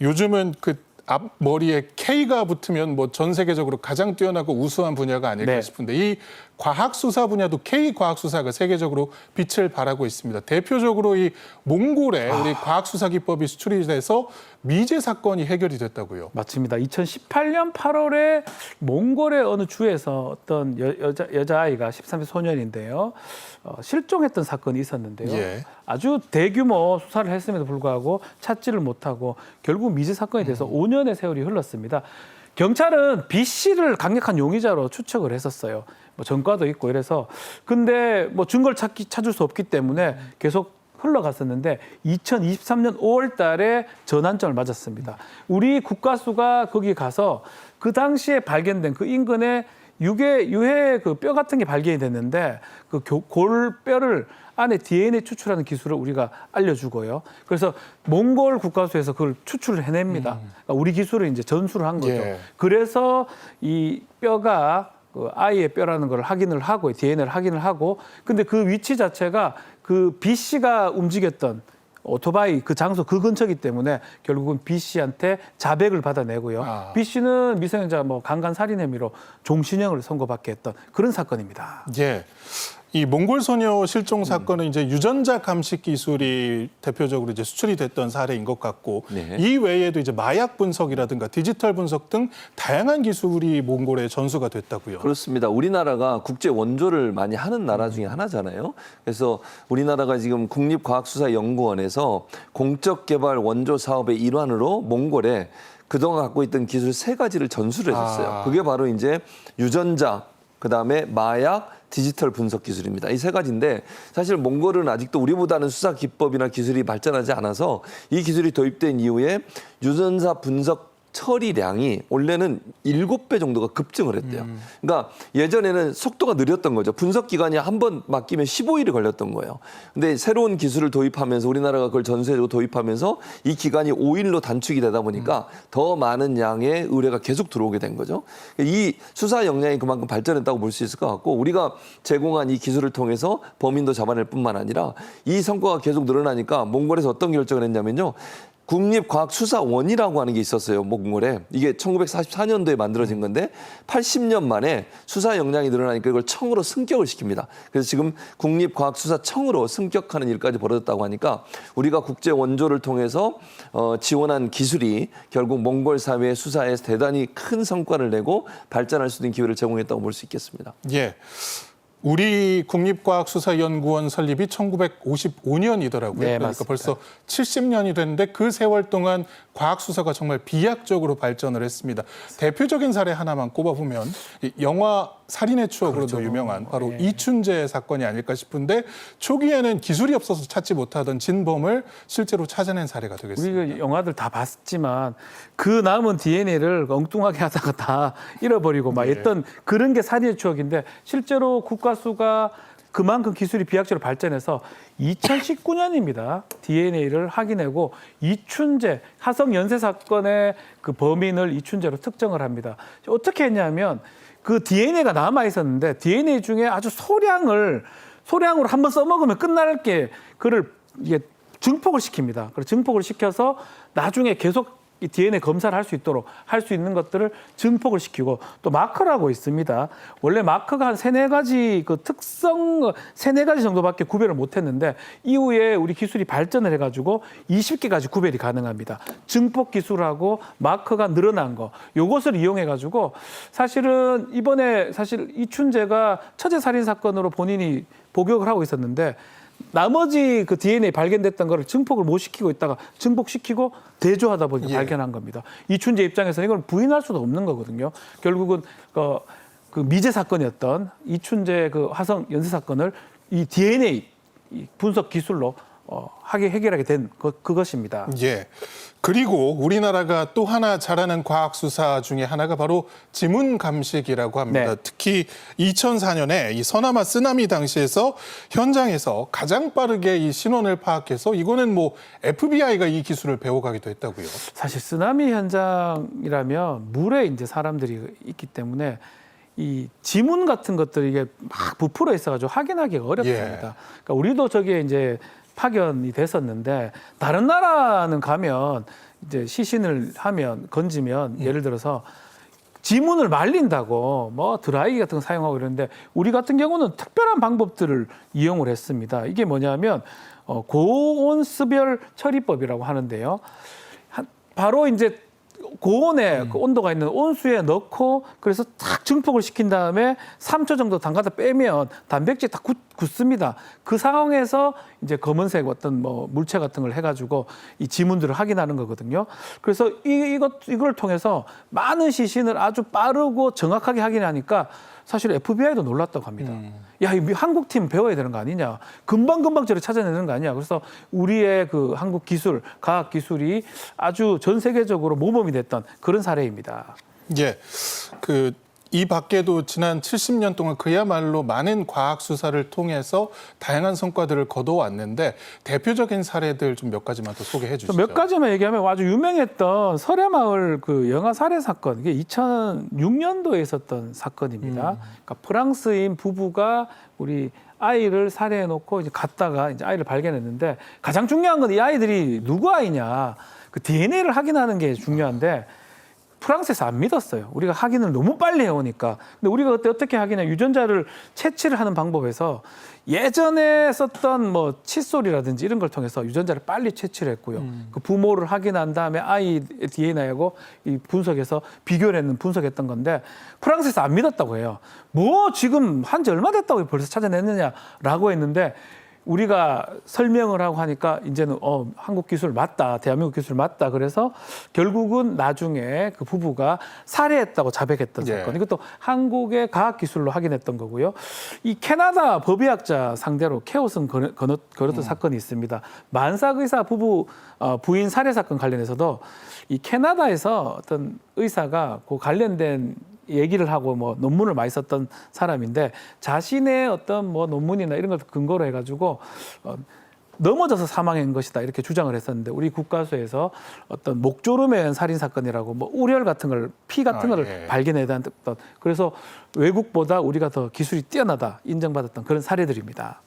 요즘은 그 앞머리에 K가 붙으면 뭐 전 세계적으로 가장 뛰어나고 우수한 분야가 아닐까 네. 싶은데 이 과학 수사 분야도 K 과학 수사가 세계적으로 빛을 발하고 있습니다. 대표적으로 이 몽골에 우리 과학 수사 기법이 수출이 돼서 미제 사건이 해결이 됐다고요. 맞습니다. 2018년 8월에 몽골의 어느 주에서 어떤 여, 여자 여자아이가 13세 소년인데요. 어, 실종했던 사건이 있었는데요. 예. 아주 대규모 수사를 했음에도 불구하고 찾지를 못하고 결국 미제 사건이 돼서 음. 5년의 세월이 흘렀습니다. 경찰은 B 씨를 강력한 용의자로 추측을 했었어요. 뭐 전과도 있고 이래서 근데 뭐 증거를 찾기 찾을 수 없기 때문에 계속 흘러갔었는데 2023년 5월 달에 전환점을 맞았습니다. 우리 국가수가 거기 가서 그 당시에 발견된 그 인근에 유해 유해 그 뼈 같은 게 발견이 됐는데 그 교- 골뼈를 안에 DNA 추출하는 기술을 우리가 알려주고요. 그래서 몽골 국가수에서 그걸 추출을 해냅니다. 그러니까 우리 기술을 이제 전수를 한 거죠. 예. 그래서 이 뼈가 그 아이의 뼈라는 걸 확인을 하고 DNA를 확인을 하고 근데 그 위치 자체가 그 B 씨가 움직였던 오토바이 그 장소 그 근처이기 때문에 결국은 B 씨한테 자백을 받아내고요. 아. B 씨는 미성년자 뭐 강간 살인 혐의로 종신형을 선고받게 했던 그런 사건입니다. 예. 이 몽골 소녀 음. 실종 사건은 이제 유전자 감식 기술이 대표적으로 이제 수출이 됐던 사례인 것 같고 네. 이 외에도 이제 마약 분석이라든가 디지털 분석 등 다양한 기술이 몽골에 전수가 됐다고요. 그렇습니다. 우리나라가 국제 원조를 많이 하는 나라 중에 하나잖아요. 그래서 우리나라가 지금 국립과학수사연구원에서 공적 개발 원조 사업의 일환으로 몽골에 그동안 갖고 있던 기술 세 가지를 전수를 했었어요. 아. 그게 바로 이제 유전자, 그다음에 마약, 디지털 분석 기술입니다. 이 세 가지인데 사실 몽골은 아직도 우리보다는 수사 기법이나 기술이 발전하지 않아서 이 기술이 도입된 이후에 유전자 분석 처리량이 원래는 일곱 배 정도가 급증을 했대요. 그러니까 예전에는 속도가 느렸던 거죠. 분석 기간이 한 번 맡기면 15일이 걸렸던 거예요. 근데 새로운 기술을 도입하면서 우리나라가 그걸 전세로 도입하면서 이 기간이 5일로 단축이 되다 보니까 더 많은 양의 의뢰가 계속 들어오게 된 거죠. 이 수사 역량이 그만큼 발전했다고 볼 수 있을 것 같고 우리가 제공한 이 기술을 통해서 범인도 잡아낼 뿐만 아니라 이 성과가 계속 늘어나니까 몽골에서 어떤 결정을 했냐면요. 국립과학수사원이라고 하는 게 있었어요, 몽골에. 이게 1944년도에 만들어진 건데 80년 만에 수사 역량이 늘어나니까 이걸 청으로 승격을 시킵니다. 그래서 지금 국립과학수사청으로 승격하는 일까지 벌어졌다고 하니까 우리가 국제 원조를 통해서 어, 지원한 기술이 결국 몽골 사회의 수사에 대단히 큰 성과를 내고 발전할 수 있는 기회를 제공했다고 볼 수 있겠습니다. 예. 우리 국립과학수사연구원 설립이 1955년이더라고요. 네, 그러니까 맞습니다. 벌써 70년이 됐는데 그 세월 동안 과학수사가 정말 비약적으로 발전을 했습니다. 대표적인 사례 하나만 꼽아보면 이 영화 살인의 추억으로도 유명한 바로 예. 이춘재 사건이 아닐까 싶은데 초기에는 기술이 없어서 찾지 못하던 진범을 실제로 찾아낸 사례가 되겠습니다. 우리가 영화들 다 봤지만 그 남은 DNA를 엉뚱하게 하다가 다 잃어버리고 막 네. 했던 그런 게 살인의 추억인데 실제로 국가수가 그만큼 기술이 비약적으로 발전해서 2019년입니다. DNA를 확인하고 이춘재 하성 연쇄 사건의 그 범인을 이춘재로 특정을 합니다. 어떻게 했냐면 그 DNA가 남아 있었는데 DNA 중에 아주 소량을 소량으로 한번 써먹으면 끝날 게 그를 이게 증폭을 시킵니다. 그래서 증폭을 시켜서 나중에 계속 이 DNA 검사를 할 수 있도록 할 수 있는 것들을 증폭을 시키고 또 마커라고 있습니다. 원래 마커가 한 세네 가지 그 특성 세네 가지 정도밖에 구별을 못 했는데 이후에 우리 기술이 발전을 해 가지고 20개까지 구별이 가능합니다. 증폭 기술하고 마커가 늘어난 거. 요것을 이용해 가지고 사실은 이번에 사실 이춘재가 처제 살인 사건으로 본인이 복역을 하고 있었는데 나머지 그 DNA 발견됐던 거를 증폭을 못 시키고 있다가 증폭시키고 대조하다 보니까 예. 발견한 겁니다. 이춘재 입장에서는 이걸 부인할 수도 없는 거거든요. 결국은 그, 그 미제 사건이었던 이춘재 그 화성 연쇄 사건을 이 DNA 이 분석 기술로 어, 하게 해결하게 된 것, 그것입니다. 예. 그리고 우리나라가 또 하나 잘하는 과학 수사 중에 하나가 바로 지문 감식이라고 합니다. 네. 특히 2004년에 이 서남아 쓰나미 당시에서 현장에서 가장 빠르게 이 신원을 파악해서 이거는 뭐 FBI가 이 기술을 배워가기도 했다고요. 사실 쓰나미 현장이라면 물에 이제 사람들이 있기 때문에 이 지문 같은 것들이 이게 막 부풀어 있어가지고 확인하기가 어렵습니다. 예. 그러니까 우리도 저기에 이제 파견이 됐었는데 다른 나라는 가면 이제 시신을 하면 건지면 예를 들어서 지문을 말린다고 뭐 드라이기 같은 거 사용하고 이러는데 우리 같은 경우는 특별한 방법들을 이용을 했습니다. 이게 뭐냐면 어, 고온습열 처리법이라고 하는데요. 한- 바로 이제 고온에 그 온도가 있는 온수에 넣고 그래서 탁 증폭을 시킨 다음에 3초 정도 담가다 빼면 단백질이 다 굳, 굳습니다. 그 상황에서 이제 검은색 어떤 뭐 물체 같은 걸 해가지고 이 지문들을 확인하는 거거든요. 그래서 이, 이것 이걸 통해서 많은 시신을 아주 빠르고 정확하게 확인하니까 사실 FBI도 놀랐다고 합니다. 야, 이 한국 팀 배워야 되는 거 아니냐? 금방 금방 저를 찾아내는 거 아니냐? 그래서 우리의 그 한국 기술, 과학 기술이 아주 전 세계적으로 모범이 됐던 그런 사례입니다. 예. 그 이 밖에도 지난 70년 동안 그야말로 많은 과학 수사를 통해서 다양한 성과들을 거둬왔는데 대표적인 사례들 좀 몇 가지만 더 소개해 주시죠. 몇 가지만 얘기하면 아주 유명했던 설해마을 그 영아 살해 사건 이게 2006년도에 있었던 사건입니다. 그러니까 프랑스인 부부가 우리 아이를 살해해 놓고 이제 갔다가 이제 아이를 발견했는데 가장 중요한 건 이 아이들이 누구 아이냐 그 DNA를 확인하는 게 중요한데 프랑스에서 안 믿었어요. 우리가 확인을 너무 빨리 해오니까. 근데 우리가 그때 어떻게 확인해? 유전자를 채취를 하는 방법에서 예전에 썼던 뭐 칫솔이라든지 이런 걸 통해서 유전자를 빨리 채취를 했고요. 그 부모를 확인한 다음에 아이 DNA하고 이 분석해서 비교를 했는 분석했던 건데 프랑스에서 안 믿었다고 해요. 뭐 지금 한 지 얼마 됐다고 벌써 찾아냈느냐라고 했는데 우리가 설명을 하고 하니까 이제는 어 한국 기술 맞다 대한민국 기술 맞다. 그래서 결국은 나중에 그 부부가 살해했다고 자백했던 예. 사건. 이것도 한국의 과학 기술로 확인했던 거고요. 이 캐나다 법의학자 상대로 케오슨 걸- 걸었- 걸었던 사건이 있습니다. 만삭 의사 부부 어, 부인 살해 사건 관련해서도 이 캐나다에서 어떤 의사가 그 관련된 얘기를 하고 뭐 논문을 많이 썼던 사람인데 자신의 어떤 뭐 논문이나 이런 걸 근거로 해가지고 어, 넘어져서 사망한 것이다 이렇게 주장을 했었는데 우리 국가수에서 어떤 목조름에 의한 살인 사건이라고 뭐 우열 같은 걸 피 같은 아, 걸 예. 발견해야 했던 그래서 외국보다 우리가 더 기술이 뛰어나다 인정받았던 그런 사례들입니다.